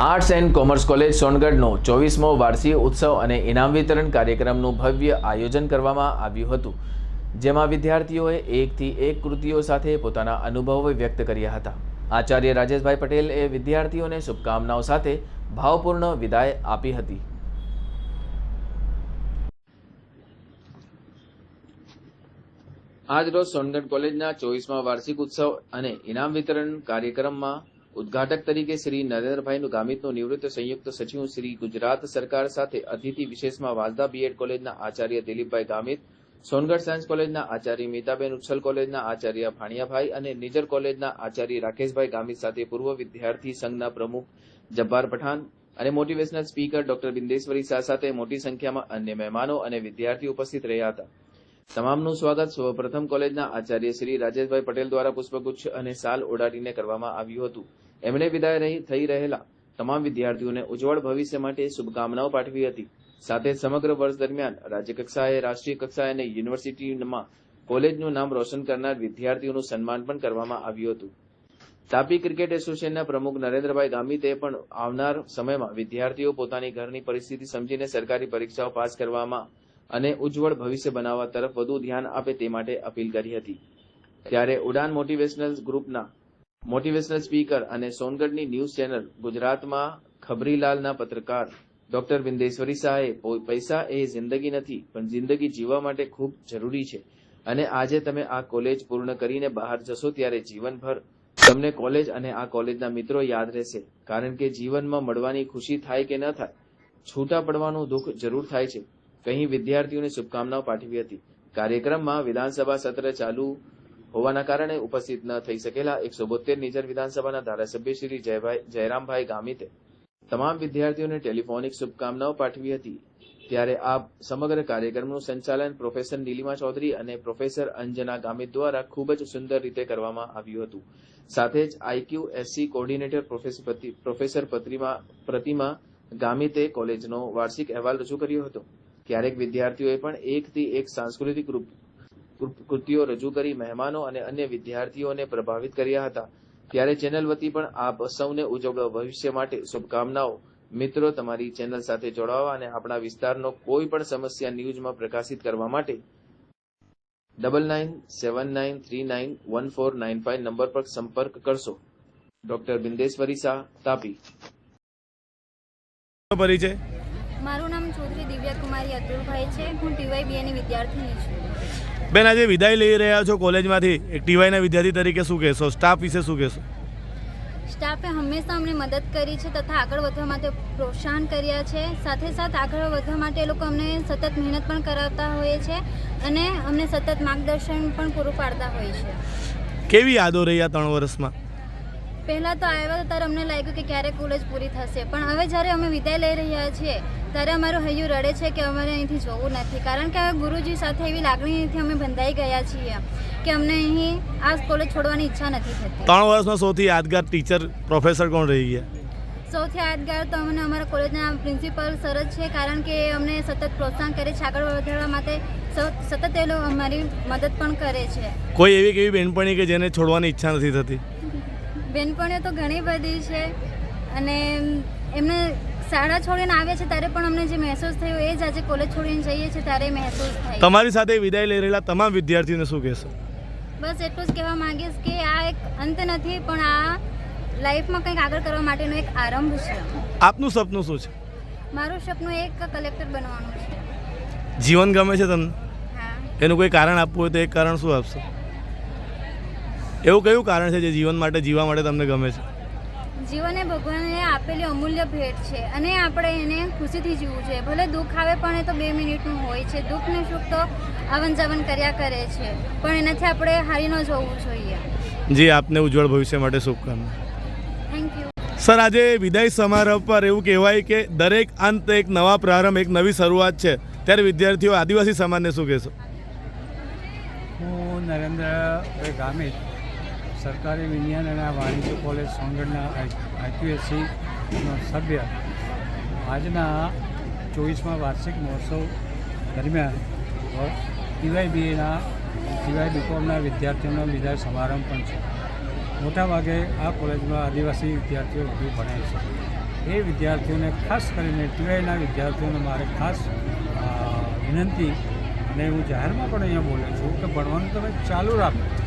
Arts and commerce college સોનગઢનો ચોવીસમો વાર્ષિક ઉત્સવ અને ઇનામ વિતરણ કાર્યક્રમનું ભવ્ય આયોજન કરવામાં આવ્યું હતું, જેમાં વિદ્યાર્થીઓએ એકથી એક કૃતિઓ સાથે પોતાના અનુભવો વ્યક્ત કર્યા હતા. આચાર્ય રાજેશભાઈ પટેલે વિદ્યાર્થીઓને શુભકામનાઓ સાથે ભાવપૂર્ણ વિદાય આપી હતી. આજરોજ સોનગઢ કોલેજના ચોવીસમા વાર્ષિક ઉત્સવ અને ઇનામ વિતરણ કાર્યક્રમમાં ઉદ્ઘાટક તરીકે શ્રી નરેન્દ્રભાઈ ગામિતનું નિવૃત્ત સંયુક્ત સચિવ શ્રી ગુજરાત સરકાર સાથે અતિથિ વિશેષમાં વાલદા બીએડ કોલેજના આચાર્ય દિલીપભાઈ ગામિત, સોનગઢ સાયન્સ કોલેજના આચાર્ય મીતાબેન ઉચ્છલ કોલેજના આચાર્ય ભાણિયાભાઈ અને નિજર કોલેજના આચાર્ય રાકેશભાઈ ગામિત સાથે પૂર્વ વિદ્યાર્થી સંઘના પ્રમુખ જબ્બાર પઠાણ અને motivational speaker doctor Bindeshwari Shah સાથે મોટી સંખ્યામાં અન્ય મહેમાનો અને વિદ્યાર્થીઓ ઉપસ્થિત રહ્યા હતા. તમામનું સ્વાગત. સૌપ્રથમ કોલેજના આચાર્ય શ્રી રાજેશભાઈ પટેલ દ્વારા પુષ્પગુચ્છ અને સાલ ઓડાડીને કરવામાં આવ્યું હતું. એમણે વિદાય થઈ રહેલા તમામ વિદ્યાર્થીઓને ઉજ્જવળ ભવિષ્ય માટે શુભકામનાઓ પાઠવી હતી. સાથે સમગ્ર વર્ષ દરમિયાન રાજ્યકક્ષાએ, રાષ્ટ્રીય કક્ષાએ અને યુનિવર્સિટીમાં કોલેજનું નામ રોશન કરનાર વિદ્યાર્થીઓનું સન્માન પણ કરવામાં આવ્યું હતું. તાપી ક્રિકેટ એસોસિએશનના પ્રમુખ નરેન્દ્રભાઈ ગામિતે પણ આવનાર સમયમાં વિદ્યાર્થીઓ પોતાની ઘરની પરિસ્થિતિ સમજીને સરકારી પરીક્ષાઓ પાસ કરવામાં અને ઉજ્જવળ ભવિષ્ય બનાવવા તરફ વધુ ધ્યાન આપે તે માટે અપીલ કરી હતી. ત્યારે ઉડાન મોટિવેશનલ ગ્રુપના મોટિવેશનલ સ્પીકર અને સોનગઢની ન્યૂઝ ચેનલ ગુજરાતમાં ખબરીલાલના પત્રકાર ડોક્ટર બિંદેશ્વરી શાહે પૈસા એ જિંદગી નથી, પણ જિંદગી જીવવા માટે ખૂબ જરૂરી છે. અને આજે તમે આ કોલેજ પૂર્ણ કરીને બહાર જશો ત્યારે જીવનભર તમને કોલેજ અને આ કોલેજના મિત્રો યાદ રહેશે. કારણ કે જીવનમાં મળવાની ખુશી થાય કે ન થાય, છૂટા પડવાનું દુઃખ જરૂર થાય છે. કહી વિદ્યાર્થીઓને શુભકામનાઓ પાઠવી હતી. કાર્યક્રમમાં વિધાનસભા સત્ર ચાલુ હોવાના કારણે ઉપસ્થિત ન થઈ શકેલા એકસો બોતેર નિઝર વિધાનસભાના ધારાસભ્ય શ્રી જયભાઈ, જયરામભાઈ ગામિતે તમામ વિદ્યાર્થીઓને ટેલિફોનિક શુભકામનાઓ પાઠવી હતી. ત્યારે આ સમગ્ર કાર્યક્રમનું સંચાલન પ્રોફેસર નીલિમા ચૌધરી અને પ્રોફેસર અંજના ગામિત દ્વારા ખૂબ જ સુંદર રીતે કરવામાં આવ્યું હતું. સાથે જ આઈક્યુ એસસી કોર્ડિનેટર પ્રોફેસર પત્રિમા પ્રતિમા ગામિતે કોલેજનો વાર્ષિક અહેવાલ રજૂ કર્યો હતો. ક્યારેક વિદ્યાર્થીઓએ પણ એકથી એક સાંસ્કૃતિક કૃતિઓ રજૂ કરી મહેમાનો અને અન્ય વિદ્યાર્થીઓને પ્રભાવિત કર્યા હતા. ત્યારે ચેનલ વતી પણ આપ સૌને ઉજ્જવળ ભવિષ્ય માટે શુભકામનાઓ. મિત્રો તમારી ચેનલ સાથે જોડાવા અને આપણા વિસ્તારનો કોઈ પણ સમસ્યા ન્યૂઝમાં પ્રકાશિત કરવા માટે double nine seven nine three nine one four nine five number પર સંપર્ક કરશો. ડોક્ટર બિંદેશ્વરી શાહ તાપી. પરિચય મારું નામ ચૌધરી દિવ્યા કુમારી અતુલભાઈ છે. હું ટીવાય બીએની વિદ્યાર્થીની છું. બેન આજે વિદાય લઈ રહ્યા છો કોલેજમાંથી. એક ટીવાયના વિદ્યાર્થી તરીકે શું કહેશો? સ્ટાફ વિશે શું કહેશો? સ્ટાફે હંમેશા અમને મદદ કરી છે તથા આગળ વધવા માટે પ્રોત્સાહન કર્યા છે. સાથે સાથે આગળ વધવા માટે એ લોકો અમને સતત મહેનત પણ કરાવતા હોય છે અને અમને સતત માર્ગદર્શન પણ પૂરું પાડતા હોય છે. કેવી યાદો રહી આ ત્રણ વર્ષમાં? પહેલાં તો આવ્યા હતા ત્યારે અમને લાગ્યું કે ક્યારે કોલેજ પૂરી થશે. પણ હવે જ્યારે અમે વિદાય લઈ રહ્યા છીએ ત્યારે અમારું હૈયું રડે છે કે અમારે અહીંથી જવું નથી. કારણ કે હવે ગુરુજી સાથે એવી લાગણીથી અમે બંધાઈ ગયા છીએ કે અમને અહીં આ કોલેજ છોડવાની ઈચ્છા નથી થતી. ત્રણ વર્ષમાં સૌથી યાદગાર ટીચર પ્રોફેસર કોણ રહી ગયા? સૌથી યાદગાર તો અમને અમારા કોલેજના પ્રિન્સિપલ સર જ છે કારણ કે અમને સતત પ્રોત્સાહન કરે છે આગળ વધારવા માટે સતત એ લોકો અમારી મદદ પણ કરે છે. કોઈ એવી કેવી બેનપણી કે જેને છોડવાની ઈચ્છા નથી થતી? બેનપણીઓ તો ઘણી બધી છે અને એમને શાળા છોડીને આવે છે ત્યારે પણ અમને જે મહેસૂસ થયું એ જ આજે કોલેજ છોડીને જઈએ છીએ ત્યારે મહેસૂસ થાય તમારી સાથે વિદાય લઈ રહેલા તમામ વિદ્યાર્થીઓને શું કહેશો? બસ એટલું જ કહેવા માંગીશ કે આ એક અંત નથી પણ આ લાઈફમાં કંઈક આગળ કરવા માટેનો એક આરંભ છે. આપનું સપનું શું છે? મારું સપનું એક કલેક્ટર બનવાનું છે. જીવન ગમે છે તમને? હા. એનું કોઈ કારણ આપવું હોય તો એક કારણ શું આપશો? એવું કયું કારણ છે જે જીવન માટે જીવવા માટે તમને ગમે છે? જીવન એ ભગવાને આપેલી અમૂલ્ય ભેટ છે અને આપણે એને ખુશીથી જીવવું જોઈએ. ભલે દુઃખ આવે પણ એ તો બે મિનિટનું હોય છે. દુઃખ ને સુખ તો આવન જાવન કર્યા કરે છે. પણ એનાથી આપણે હારી ન જવું જોઈએ. જી આપને ઉજ્જવળ ભવિષ્ય માટે શુભકામના. થેન્ક યુ સર આજે વિદાય સમારોહ પર એવું કહેવાય કે દરેક અંત એક નવા પ્રારંભ એક નવી શરૂઆત છે. ત્યારે વિદ્યાર્થીઓ આદિવાસી સમાજને શું કહેશો? હું નરેન્દ્ર ગામિત સરકારી વિજ્ઞાન અને વાણિજ્ય કોલેજ સોનગઢના આઈક્યુએસસીનો સભ્ય. આજના ચોવીસમાં વાર્ષિક મહોત્સવ દરમિયાન ટીવાયબીએના ટીવાય બીકોમના વિદ્યાર્થીઓનો વિદાય સમારંભ પણ છે. મોટાભાગે આ કોલેજમાં આદિવાસી વિદ્યાર્થીઓ વધુ ભણે છે. એ વિદ્યાર્થીઓને ખાસ કરીને ટીવાયના વિદ્યાર્થીઓને મારે ખાસ વિનંતી, અને હું જાહેરમાં પણ અહીંયા બોલું છું કે ભણવાનું તમે ચાલુ રાખો.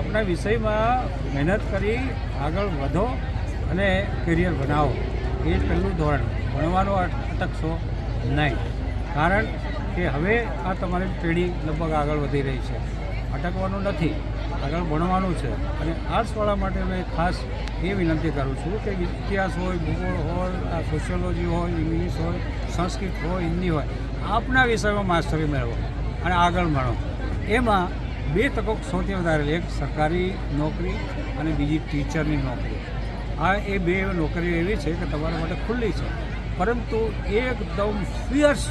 આપણા વિષયમાં મહેનત કરી આગળ વધો અને કરિયર બનાવો. એ પહેલું ધોરણ. ભણવાનો અટકશો નહીં. કારણ કે હવે આ તમારી પેઢી લગભગ આગળ વધી રહી છે. અટકવાનું નથી. આગળ ભણવાનું છે. અને આર્ટ્સવાળા માટે મેં ખાસ એ વિનંતી કરું છું કે ઇતિહાસ હોય, ભૂગોળ હોય, આ સોશિયોલોજી હોય ઇંગ્લિશ હોય, સંસ્કૃત હોય, હિન્દી હોય, આપના વિષયમાં માસ્ટરી મેળવો અને આગળ ભણો. એમાં બે તકો સૌથી વધારે એક સરકારી નોકરી અને બીજી ટીચરની નોકરી. આ એ બે નોકરીઓ એવી છે કે તમારા માટે ખુલ્લી છે. પરંતુ એકદમ ફિયર્સ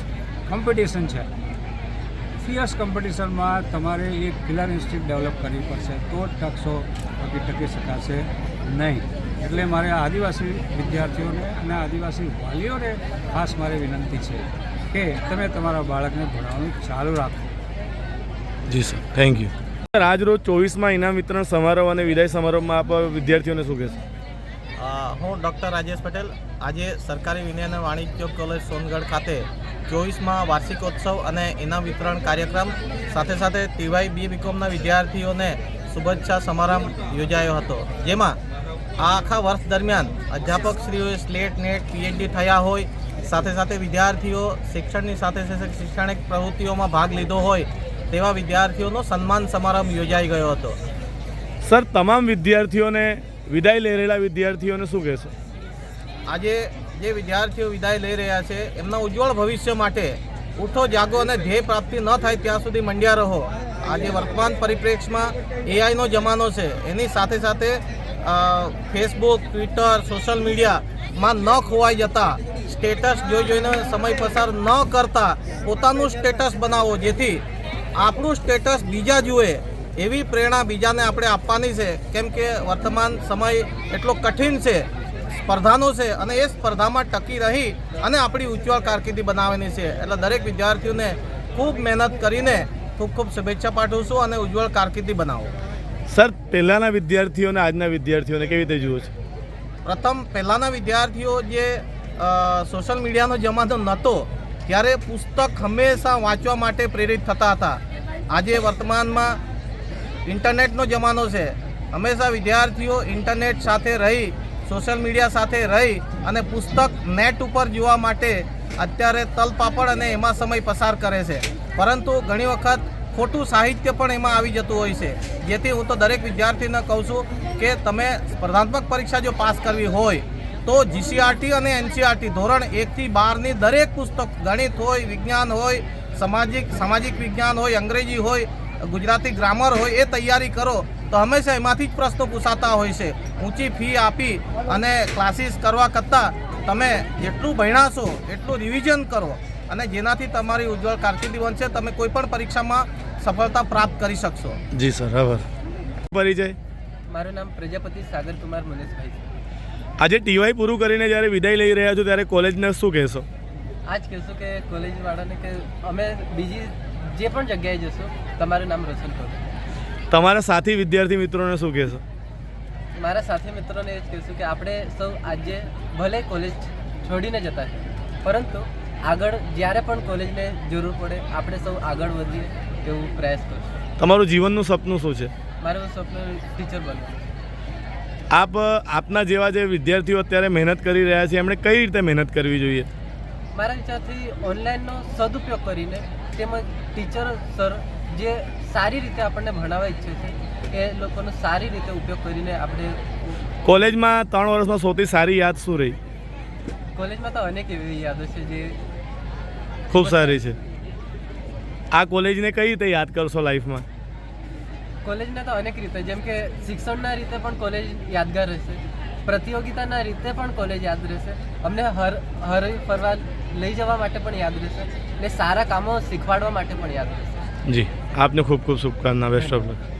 કોમ્પિટિશન છે. ફિયર્સ કોમ્પિટિશનમાં તમારે એક કિલર ઇન્સ્ટિટ્યૂટ ડેવલપ કરવી પડશે. તો જ ટકશો બાકી ટકી શકાશે નહીં. એટલે મારે આદિવાસી વિદ્યાર્થીઓને અને આદિવાસી વાલીઓને ખાસ મારે વિનંતી છે કે તમે તમારા બાળકને ભણાવવાનું ચાલુ રાખો. જી સર થેન્ક યુ સર આજરોજ ચોવીસમાં ઇનામ વિતરણ સમારોહ અને વિદાય સમારોહમાં આપ વિદ્યાર્થીઓને શું કહેશો? હું ડૉક્ટર રાજેશ પટેલ. આજે સરકારી વિનય અને વાણિજ્ય કોલેજ સોનગઢ ખાતે ચોવીસમાં વાર્ષિકોત્સવ અને ઇનામ વિતરણ કાર્યક્રમ સાથે સાથે ટીવાય બી બીકોમના વિદ્યાર્થીઓને શુભેચ્છા સમારંભ યોજાયો હતો. જેમાં આ આખા વર્ષ દરમિયાન અધ્યાપકશ્રીઓએ સ્લેટ નેટ પીએચડી થયા હોય સાથે સાથે વિદ્યાર્થીઓ શિક્ષણની સાથે સાથે શૈક્ષણિક પ્રવૃત્તિઓમાં ભાગ લીધો હોય તેવા વિદ્યાર્થીઓનો સન્માન સમારંભ યોજાઈ ગયો હતો. સર તમામ વિદ્યાર્થીઓને વિદાય લઈ રહેલા વિદ્યાર્થીઓને શું કહેશો? આજે જે વિદ્યાર્થીઓ વિદાય લઈ રહ્યા છે એમના ઉજ્જવળ ભવિષ્ય માટે ઉઠો જાગો અને ધ્યેય પ્રાપ્તિ ન થાય ત્યાં સુધી મંડ્યા રહો. આજે વર્તમાન પરિપ્રેક્ષમાં એઆઈનો જમાનો છે. એની સાથે સાથે ફેસબુક ટ્વિટર સોશિયલ મીડિયામાં ન ખોવાઈ જતા સ્ટેટસ જોઈ જોઈને સમય પસાર ન કરતા પોતાનું સ્ટેટસ બનાવો જેથી આપણું સ્ટેટસ બીજા જુએ એવી પ્રેરણા બીજાને આપણે આપવાની છે. કેમ કે વર્તમાન સમય એટલો કઠિન છે સ્પર્ધાનો છે અને એ સ્પર્ધામાં ટકી રહી અને આપણી ઉજ્જવળ કારકિર્દી બનાવવાની છે. એટલે દરેક વિદ્યાર્થીઓને ખૂબ મહેનત કરીને ખૂબ ખૂબ શુભેચ્છા પાઠવું છું અને ઉજ્જવળ કારકિર્દી બનાવો. સર પહેલાંના વિદ્યાર્થીઓને આજના વિદ્યાર્થીઓને કેવી રીતે જુઓ છો? પ્રથમ પહેલાંના વિદ્યાર્થીઓ જે સોશિયલ મીડિયાનો જમાનો નહોતો ત્યારે પુસ્તક હંમેશા વાંચવા માટે પ્રેરિત થતા હતા. આજે વર્તમાનમાં ઇન્ટરનેટનો જમાનો છે. હંમેશા વિદ્યાર્થીઓ ઇન્ટરનેટ સાથે રહી, સોશિયલ મીડિયા સાથે રહી અને પુસ્તક નેટ ઉપર જોવા માટે અત્યારે તલપાપડ અને એમાં સમય પસાર કરે છે. પરંતુ ઘણી વખત ખોટું સાહિત્ય પણ એમાં આવી જતું હોય છે. જેથી હું તો દરેક વિદ્યાર્થીને કહું છું કે તમે સ્પર્ધાત્મક પરીક્ષા જો પાસ કરવી હોય, તો જીસીઆરટી અને એનસીઆરટી ધોરણ એકથી બારની દરેક પુસ્તક ગણિત હોય, વિજ્ઞાન હોય સામાજિક સામાજિક વિજ્ઞાન હોય અંગ્રેજી હોય ગુજરાતી ગ્રામર હોય એ તૈયારી કરો તો હંમેશા એમાંથી જ પ્રશ્નો પૂછાતા હોય છે. ઊંચી ફી આપી અને ક્લાસીસ કરવા કરતાં તમે જેટલું ભણાશો એટલું રિવિઝન કરો. અને જેનાથી તમારી ઉજ્જવળ કારકિર્દી બનશે તમે કોઈ પણ પરીક્ષામાં સફળતા પ્રાપ્ત કરી શકશો. જી સર આભાર. પરિચય? મારું નામ પ્રજાપતિ સાગર કુમાર મનેશભાઈ આજે ટીવાય પૂરું કરીને જ્યારે વિદાય લઈ રહ્યા છો ત્યારે કોલેજને શું કહેશો? આજ કહેશું કે કોલેજ વાળાને કે અમે બીજી જે પણ જગ્યાએ જશું તમારું નામ રોશન કરો. તમારા સાથી વિદ્યાર્થી મિત્રોને શું કહેશો? મારા સાથી મિત્રોને એ જ કહેશું કે આપણે સૌ આજે ભલે કોલેજ છોડીને જતા છે પરંતુ આગળ જ્યારે પણ કોલેજને જરૂર પડે આપણે સૌ આગળ વધીએ એવું પ્રયાસ કરશું. તમારું જીવનનું સપનું શું છે? મારું સપનું ટીચર બનવું. આપ આપના જેવા જે વિદ્યાર્થીઓ અત્યારે મહેનત કરી રહ્યા છે એમણે કઈ રીતે મહેનત કરવી જોઈએ? મારા વિચારથી ઓનલાઈનનો સદુપયોગ કરીને તેમજ ટીચર સર જે સારી રીતે આપણને ભણાવવા ઈચ્છે છે એ લોકોનો સારી રીતે ઉપયોગ કરીને આપણે કોલેજમાં ત્રણ વર્ષમાં સૌથી સારી યાદ શું રહી? કોલેજમાં તો અનેક એવી યાદો છે જે ખૂબ સારી છે. આ કોલેજને કઈ રીતે યાદ કરશો લાઈફમાં? કોલેજના તો અનેક રીતે જેમ કે શિક્ષણના રીતે પણ કોલેજ યાદગાર રહેશે. પ્રતિયોગિતાના રીતે પણ કોલેજ યાદ રહેશે. અમને હર હર ફરવા લઈ જવા માટે પણ યાદ રહેશે ને સારા કામો શીખવાડવા માટે પણ યાદ રહેશે. જી, આપને ખૂબ ખૂબ શુભકામના બેસ્ટ ઓફ લક